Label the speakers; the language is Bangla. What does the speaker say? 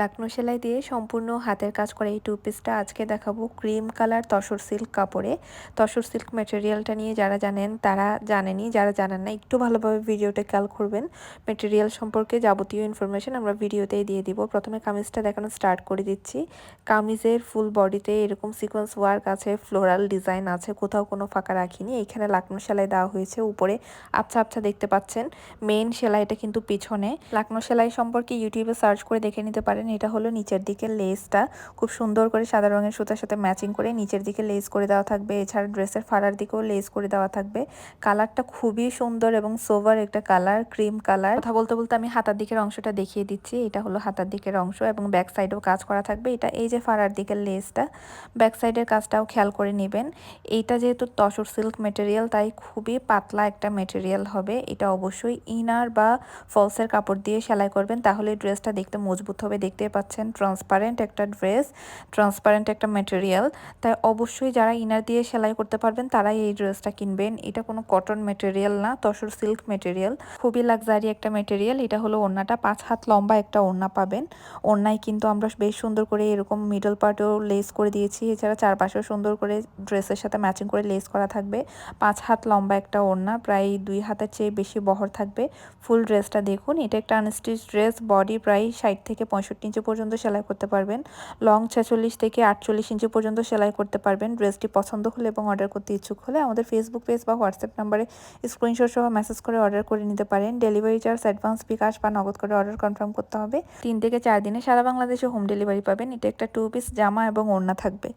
Speaker 1: লাকনো সেলাই দিয়ে সম্পূর্ণ হাতের কাজ করা এই টু পিসটা আজকে দেখাবো ক্রিম কালার তসর সিল্ক কাপড়ে। তসর সিল্ক ম্যাটেরিয়ালটা নিয়ে যারা জানেন তারা জানেনি, যারা জানেন না, একটু ভালোভাবে ভিডিওটা খেয়াল করবেন। ম্যাটেরিয়াল সম্পর্কে যাবতীয় ইনফরমেশন আমরা ভিডিওতেই দিয়ে দিব। প্রথমে কামিজটা দেখানো স্টার্ট করে দিচ্ছি। কামিজের ফুল বডিতে এরকম সিকোয়েন্স ওয়ার্ক আছে ফ্লোরাল ডিজাইন আছে, কোথাও কোনো ফাঁকা রাখিনি। এখানে লাকনো সেলাই দেওয়া হয়েছে, উপরে আবছা আবছা দেখতে পাচ্ছেন। মেন সেলাইটা কিন্তু পিছনে। লাকনো সেলাই সম্পর্কে ইউটিউবে সার্চ করে দেখে নিতে পারেন। এটা হলো নিচের দিকে লেসটা। খুব সুন্দর করে সাদা রঙের সুতার সাথে ম্যাচিং করে নিচের দিকে লেস করে দেওয়া থাকবে। এছাড়া ড্রেসের ফাড়ার দিকেও লেস করে দেওয়া থাকবে। কালারটা খুবই সুন্দর এবং সোভার একটা কালার, ক্রিম কালার। কথা বলতে বলতে আমি হাতার দিকের অংশটা দেখিয়ে দিচ্ছি। এটা হলো হাতার দিকের অংশ এবং ব্যাক সাইডেও কাজ করা থাকবে। এটা এই যে ফাড়ার দিকের লেসটা, ব্যাক সাইডের কাজটাও খেয়াল করে নেবেন। এইটা যেহেতু তসর সিল্ক মেটেরিয়াল, তাই খুবই পাতলা একটা মেটেরিয়াল হবে। এটা অবশ্যই ইনার বা ফলসের কাপড় দিয়ে সেলাই করবেন, তাহলে ড্রেসটা দেখতে মজবুত হবে দেখতে পাচ্ছেন ট্রান্সপারেন্ট একটা ড্রেস ট্রান্সপারেন্ট একটা মেটেরিয়াল তাই অবশ্যই যারা ইনার দিয়ে সেলাই করতে পারবেন, তারাই এই ড্রেসটা কিনবেন। এটা কোনো কটন মেটেরিয়াল না, তসর সিল্ক মেটেরিয়াল খুবই লাক্সারি একটা মেটেরিয়াল এটা হলো ওড়নাটা, পাঁচ হাত লম্বা একটা ওড়না পাবেন। ওড়নায় কিন্তু আমরা বেশ সুন্দর করে এরকম মিডল পার্টেও লেস করে দিয়েছি। এছাড়া চারপাশেও সুন্দর করে ড্রেসের সাথে ম্যাচিং করে লেস করা থাকবে। পাঁচ হাত লম্বা একটা ওড়না, প্রায় দুই হাতের চেয়ে বেশি বহর থাকবে। ফুল ড্রেসটা দেখুন, এটা একটা আনস্টিচ ড্রেস বডি প্রায় ষাট থেকে পঁয়ষট্টি ইঞ্চি পর্যন্ত সেলাই করতে পারবেন। লং ছেচল্লিশ থেকে আটচল্লিশ ইঞ্চি পর্যন্ত সেলাই করতে পারবেন। ড্রেসটি পছন্দ হলে এবং অর্ডার করতে ইচ্ছুক হলে আমাদের ফেসবুক পেজ বা হোয়াটসঅ্যাপ নাম্বারে স্ক্রিনশট সহ মেসেজ করে অর্ডার করে নিতে পারেন। ডেলিভারি চার্জ অ্যাডভান্স বিকাশ বা নগদ করে অর্ডার কনফার্ম করতে হবে। তিন থেকে চার দিনে সারা বাংলাদেশে হোম ডেলিভারি পাবেন। এটা একটা টু পিস জামা এবং ওড়না থাকবে।